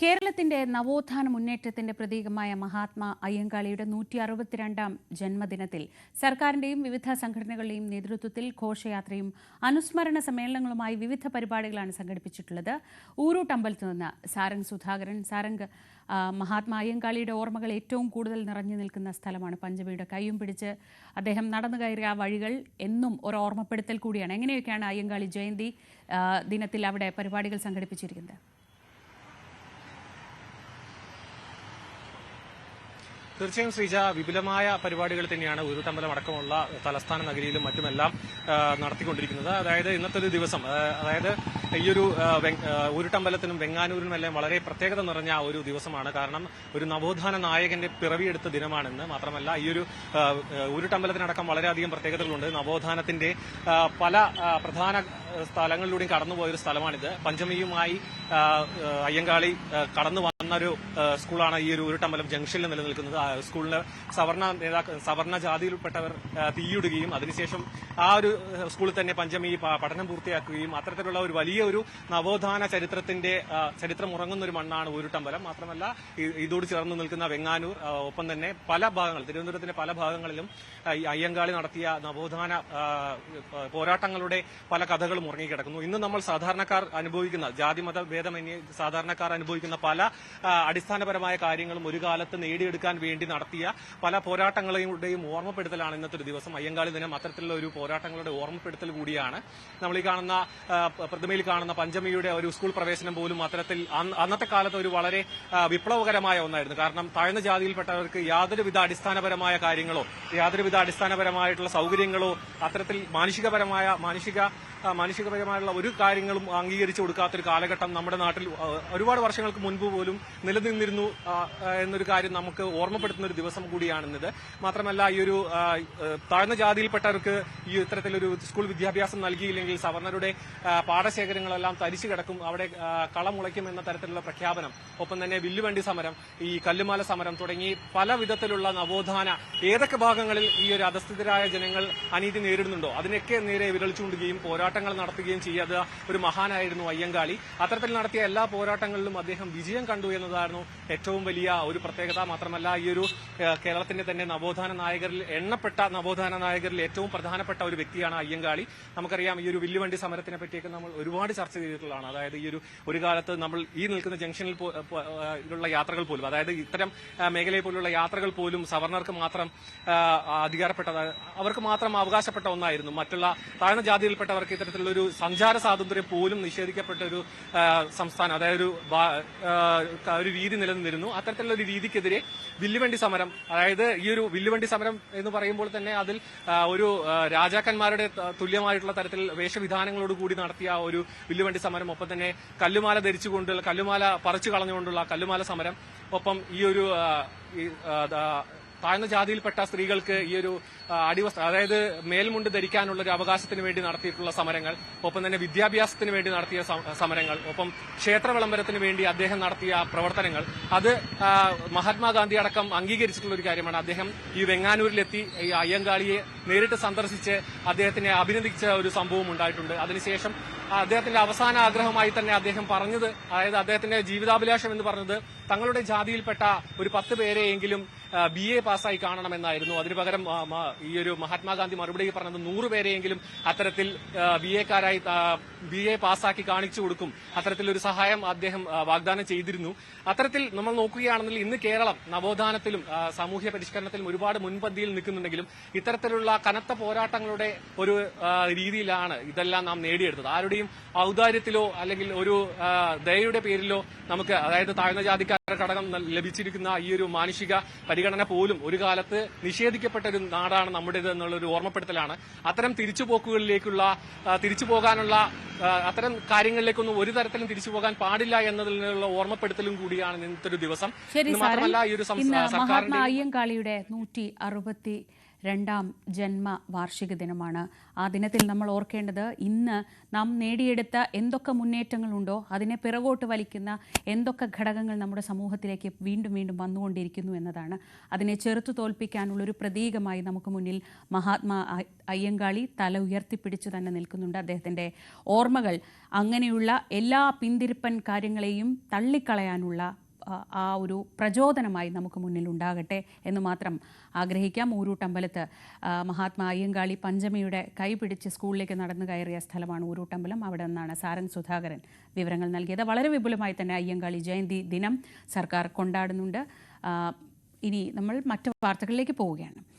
കേരളത്തിന്റെ നവോത്ഥാന മുന്നേറ്റത്തിന്റെ പ്രതീകമായ മഹാത്മാ അയ്യങ്കാളിയുടെ നൂറ്റി അറുപത്തിരണ്ടാം ജന്മദിനത്തിൽ സർക്കാരിന്റെയും വിവിധ സംഘടനകളുടെയും നേതൃത്വത്തിൽ ഘോഷയാത്രയും അനുസ്മരണ സമ്മേളനങ്ങളുമായി വിവിധ പരിപാടികളാണ് സംഘടിപ്പിച്ചിട്ടുള്ളത്. ഊരൂട്ടമ്പലത്ത് നിന്ന് സാരംഗ് സുധാകരൻ സാരംഗ് മഹാത്മാ അയ്യങ്കാളിയുടെ ഓർമ്മകൾ ഏറ്റവും കൂടുതൽ നിറഞ്ഞു നിൽക്കുന്ന സ്ഥലമാണ് പഞ്ചമിയുടെ കൈയും പിടിച്ച് അദ്ദേഹം നടന്നു കയറിയ ആ വഴികൾ എന്നും ഒരു ഓർമ്മപ്പെടുത്തൽ കൂടിയാണ്. എങ്ങനെയൊക്കെയാണ് അയ്യങ്കാളി ജയന്തി ദിനത്തിൽ അവിടെ പരിപാടികൾ സംഘടിപ്പിച്ചിരിക്കുന്നത്? തീർച്ചയായും ശ്രീജ വിപുലമായ പരിപാടികൾ തന്നെയാണ് ഉരുട്ടമ്പലം അടക്കമുള്ള തലസ്ഥാന നഗരിയിലും മറ്റുമെല്ലാം നടത്തിക്കൊണ്ടിരിക്കുന്നത്. അതായത് ഇന്നത്തെ ഒരു ദിവസം അതായത് ഈയൊരു ഉരുട്ടമ്പലത്തിനും വെങ്ങാനൂരിനും എല്ലാം വളരെ പ്രത്യേകത നിറഞ്ഞ ഒരു ദിവസമാണ്. കാരണം ഒരു നവോത്ഥാന നായകന്റെ പിറവിയെടുത്ത ദിനമാണെന്ന് മാത്രമല്ല ഈ ഒരു ആ, ആ, ഉരുട്ടമ്പലത്തിനടക്കം വളരെയധികം പ്രത്യേകതകളുണ്ട്. നവോത്ഥാനത്തിന്റെ പല പ്രധാന സ്ഥലങ്ങളിലൂടെയും കടന്നുപോയൊരു സ്ഥലമാണിത്. പഞ്ചമിയുമായി അയ്യങ്കാളി കടന്നു ആ, സ്കൂളാണ് ഈ ഒരു ഉരുട്ടമ്പലം ജംഗ്ഷനിൽ നിലനിൽക്കുന്നത്. സ്കൂളിന് സവർണ നേതാക്കൾ സവർണ ജാതിയിൽപ്പെട്ടവർ തീയിടുകയും അതിനുശേഷം ആ ഒരു സ്കൂളിൽ തന്നെ പഞ്ചമി പഠനം പൂർത്തിയാക്കുകയും അത്തരത്തിലുള്ള ഒരു വലിയ ഒരു നവോത്ഥാന ചരിത്രത്തിന്റെ ചരിത്രം ഉറങ്ങുന്ന ഒരു മണ്ണാണ് ഉരുട്ടമ്പലം മാത്രമല്ല ഇതോട് ചേർന്ന് നിൽക്കുന്ന വെങ്ങാനൂർ ഒപ്പം തന്നെ പല ഭാഗങ്ങൾ തിരുവനന്തപുരത്തിന്റെ പല ഭാഗങ്ങളിലും അയ്യങ്കാളി നടത്തിയ നവോത്ഥാന പോരാട്ടങ്ങളുടെ പല കഥകളും ഉറങ്ങിക്കിടക്കുന്നു. ഇന്ന് നമ്മൾ സാധാരണക്കാർ അനുഭവിക്കുന്ന ജാതിമത ഭേദമന്യേ സാധാരണക്കാർ അനുഭവിക്കുന്ന പല അടിസ്ഥാനപരമായ കാര്യങ്ങളും ഒരു കാലത്ത് നേടിയെടുക്കാൻ വേണ്ടി നടത്തിയ പല പോരാട്ടങ്ങളുടെയും ഓർമ്മപ്പെടുത്തലാണ് ഇന്നത്തെ ഒരു ദിവസം. അയ്യങ്കാളി ദിനം അത്തരത്തിലുള്ള ഒരു പോരാട്ടങ്ങളുടെ ഓർമ്മപ്പെടുത്തൽ കൂടിയാണ്. നമ്മൾ ഈ കാണുന്ന പ്രതിമയിൽ കാണുന്ന പഞ്ചമിയുടെ ഒരു സ്കൂൾ പ്രവേശനം പോലും അത്തരത്തിൽ അന്നത്തെ കാലത്ത് ഒരു വളരെ വിപ്ലവകരമായ ഒന്നായിരുന്നു. കാരണം താഴ്ന്ന ജാതിയിൽപ്പെട്ടവർക്ക് യാതൊരുവിധ അടിസ്ഥാനപരമായ കാര്യങ്ങളോ യാതൊരുവിധ അടിസ്ഥാനപരമായിട്ടുള്ള സൗകര്യങ്ങളോ അത്തരത്തിൽ മാനുഷികപരമായ മാനുഷിക മാനുഷികപരമായുള്ള ഒരു കാര്യങ്ങളും അംഗീകരിച്ചു കൊടുക്കാത്തൊരു കാലഘട്ടം നമ്മുടെ നാട്ടിൽ ഒരുപാട് വർഷങ്ങൾക്ക് മുൻപ് പോലും നിലനിന്നിരുന്നു എന്നൊരു കാര്യം നമുക്ക് ഓർമ്മപ്പെടുത്തുന്ന ഒരു ദിവസം കൂടിയാണെന്നത്. മാത്രമല്ല ഈ ഒരു താഴ്ന്ന ജാതിയിൽപ്പെട്ടവർക്ക് ഈ ഇത്തരത്തിലൊരു സ്കൂൾ വിദ്യാഭ്യാസം നൽകിയില്ലെങ്കിൽ സവർണരുടെ പാഠശേഖരങ്ങളെല്ലാം തരിച്ചു കിടക്കും. അവിടെ കളമുളയ്ക്കും എന്ന തരത്തിലുള്ള പ്രഖ്യാപനം. ഒപ്പം തന്നെ വില്ലുവണ്ടി സമരം ഈ കല്ലുമാല സമരം തുടങ്ങി പല വിധത്തിലുള്ള നവോത്ഥാന ഏതൊക്കെ ഭാഗങ്ങളിൽ ഈ ഒരു അധസ്ഥിതരായ ജനങ്ങൾ അനീതി നേരിടുന്നുണ്ടോ? അതിനൊക്കെ നേരെ വിരൽ ചൂണ്ടുകയും പോരാട്ടങ്ങൾ നടത്തുകയും ചെയ്യാത്ത ഒരു മഹാനായിരുന്നു അയ്യങ്കാളി. അത്തരത്തിൽ നടത്തിയ എല്ലാ പോരാട്ടങ്ങളിലും അദ്ദേഹം വിജയം കണ്ടു എന്നതായിരുന്നു ഏറ്റവും വലിയ ഒരു പ്രത്യേകത. മാത്രമല്ല ഈ ഒരു കേരളത്തിന്റെ തന്നെ നവോത്ഥാന നായകരിൽ എണ്ണപ്പെട്ട നവോത്ഥാന നായകരിൽ ഏറ്റവും പ്രധാനപ്പെട്ട ഒരു വ്യക്തിയാണ് അയ്യങ്കാളി. നമുക്കറിയാം ഈ ഒരു വില്ലുവണ്ടി സമരത്തിനെ പറ്റിയൊക്കെ നമ്മൾ ഒരുപാട് ചർച്ച ചെയ്തിട്ടുള്ളതാണ്. അതായത് ഈ ഒരു ഒരു കാലത്ത് നമ്മൾ ഈ നിൽക്കുന്ന ജംഗ്ഷനിൽ ഉള്ള യാത്രകൾ പോലും അതായത് ഇത്തരം മേഖലയെ പോലുള്ള യാത്രകൾ പോലും സവർണർക്ക് മാത്രം അധികാരപ്പെട്ടത് അവർക്ക് മാത്രം അവകാശപ്പെട്ട ഒന്നായിരുന്നു. മറ്റുള്ള താഴ്ന്ന ജാതിയിൽപ്പെട്ടവർക്ക് ഇത്തരത്തിലുള്ള ഒരു സഞ്ചാര സ്വാതന്ത്ര്യം പോലും നിഷേധിക്കപ്പെട്ട ഒരു സംസ്ഥാനം അതായത് ഒരു ഒരു രീതി നിലനിന്നിരുന്നു. അത്തരത്തിലുള്ള ഒരു രീതിക്കെതിരെ വില്ലുവണ്ടി സമരം അതായത് ഈ ഒരു വില്ലുവണ്ടി സമരം എന്ന് പറയുമ്പോൾ തന്നെ അതിൽ ഒരു രാജാക്കന്മാരുടെ തുല്യമായിട്ടുള്ള തരത്തിൽ വേഷവിധാനങ്ങളോട് കൂടി നടത്തിയ ഒരു വില്ലുവണ്ടി സമരം ഒപ്പം തന്നെ കല്ലുമാല ധരിച്ചുകൊണ്ടുള്ള കല്ലുമാല പറിച്ചു കളഞ്ഞുകൊണ്ടുള്ള കല്ലുമാല സമരം ഒപ്പം ഈ ഒരു താഴ്ന്ന ജാതിയിൽപ്പെട്ട സ്ത്രീകൾക്ക് ഈ ഒരു അടിവസ്ത്ര അതായത് മേൽമുണ്ട് ധരിക്കാനുള്ള ഒരു അവകാശത്തിന് വേണ്ടി നടത്തിയിട്ടുള്ള സമരങ്ങൾ ഒപ്പം തന്നെ വിദ്യാഭ്യാസത്തിന് വേണ്ടി നടത്തിയ സമരങ്ങൾ ഒപ്പം ക്ഷേത്ര വിളംബരത്തിന് വേണ്ടി അദ്ദേഹം നടത്തിയ പ്രവർത്തനങ്ങൾ അത് മഹാത്മാഗാന്ധി അടക്കം അംഗീകരിച്ചിട്ടുള്ള ഒരു കാര്യമാണ്. അദ്ദേഹം ഈ വെങ്ങാനൂരിലെത്തി ഈ അയ്യങ്കാളിയെ നേരിട്ട് സന്ദർശിച്ച് അദ്ദേഹത്തിനെ അഭിനന്ദിച്ച ഒരു സംഭവം ഉണ്ടായിട്ടുണ്ട്. അതിനുശേഷം അദ്ദേഹത്തിന്റെ അവസാന ആഗ്രഹമായി തന്നെ അദ്ദേഹം പറഞ്ഞത് അതായത് അദ്ദേഹത്തിന്റെ ജീവിതാഭിലാഷം എന്ന് പറഞ്ഞത് തങ്ങളുടെ ജാതിയിൽപ്പെട്ട ഒരു പത്ത് പേരെയെങ്കിലും ബി എ പാസ്സായി കാണണമെന്നായിരുന്നു. അതിനു പകരം ഈ ഒരു മഹാത്മാഗാന്ധി മറുപടി പറഞ്ഞത് നൂറുപേരെയെങ്കിലും അത്തരത്തിൽ ബി എക്കാരായി ബി എ പാസ്സാക്കി കാണിച്ചു കൊടുക്കും. അത്തരത്തിലൊരു സഹായം അദ്ദേഹം വാഗ്ദാനം ചെയ്തിരുന്നു. അത്തരത്തിൽ നമ്മൾ നോക്കുകയാണെങ്കിൽ ഇന്ന് കേരളം നവോത്ഥാനത്തിലും സാമൂഹ്യ പരിഷ്കരണത്തിലും ഒരുപാട് മുൻപന്തിയിൽ നിൽക്കുന്നുണ്ടെങ്കിലും ഇത്തരത്തിലുള്ള കനത്ത പോരാട്ടങ്ങളുടെ ഒരു രീതിയിലാണ് ഇതെല്ലാം നാം നേടിയെടുത്തത്. ആരുടെയും ഔദാര്യത്തിലോ അല്ലെങ്കിൽ ഒരു ദയയുടെ പേരിലോ നമുക്ക് അതായത് താഴ്ന്ന ജാതിക്കാരുടെ ഘടകം ലഭിച്ചിരിക്കുന്ന ഈ ഒരു മാനുഷിക പരിഗണന പോലും ഒരു കാലത്ത് നിഷേധിക്കപ്പെട്ട ഒരു നാടാണ് നമ്മുടേത് എന്നുള്ള ഒരു ഓർമ്മപ്പെടുത്തലാണ്. അത്തരം തിരിച്ചുപോക്കുകളിലേക്കുള്ള തിരിച്ചു പോകാനുള്ള അത്തരം കാര്യങ്ങളിലേക്കൊന്നും ഒരു തരത്തിലും തിരിച്ചു പോകാൻ പാടില്ല എന്നതിനുള്ള ഓർമ്മപ്പെടുത്തലും കൂടിയാണ് ഇന്നത്തെ ഒരു ദിവസം മാത്രമല്ല ഈ ഒരു സംസ്ഥാന സർക്കാരിന്റെ അയ്യങ്കാളിയുടെ നൂറ്റി അറുപത്തി രണ്ടാം ജന്മ വാർഷിക ദിനമാണ്. ആ ദിനത്തിൽ നമ്മൾ ഓർക്കേണ്ടത് ഇന്ന് നാം നേടിയെടുത്ത എന്തൊക്കെ മുന്നേറ്റങ്ങളുണ്ടോ അതിനെ പിറകോട്ട് വലിക്കുന്ന എന്തൊക്കെ ഘടകങ്ങൾ നമ്മുടെ സമൂഹത്തിലേക്ക് വീണ്ടും വീണ്ടും വന്നുകൊണ്ടിരിക്കുന്നു എന്നതാണ്. അതിനെ ചെറുത്തു തോൽപ്പിക്കാനുള്ളൊരു പ്രതീകമായി നമുക്ക് മുന്നിൽ മഹാത്മാ അയ്യങ്കാളി തല ഉയർത്തിപ്പിടിച്ചു തന്നെ നിൽക്കുന്നുണ്ട് അദ്ദേഹത്തിന്റെ ഓർമ്മകൾ. അങ്ങനെയുള്ള എല്ലാ പിന്തിരിപ്പൻ കാര്യങ്ങളെയും തള്ളിക്കളയാനുള്ള ആ, ഒരു പ്രചോദനമായി നമുക്ക് മുന്നിൽ ഉണ്ടാകട്ടെ എന്ന് മാത്രം ആഗ്രഹിക്കാം. ഊരൂട്ടമ്പലത്ത് മഹാത്മാ അയ്യങ്കാളി പഞ്ചമിയുടെ കൈപിടിച്ച് സ്കൂളിലേക്ക് നടന്നു കയറിയ സ്ഥലമാണ് ഊരൂട്ടമ്പലം അവിടെ നിന്നാണ് സാരൻ സുധാകരൻ വിവരങ്ങൾ നൽകിയത്. വളരെ വിപുലമായി തന്നെ അയ്യങ്കാളി ജയന്തി ദിനം സർക്കാർ കൊണ്ടാടുന്നുണ്ട്. ഇനി നമ്മൾ മറ്റു വാർത്തകളിലേക്ക് പോവുകയാണ്.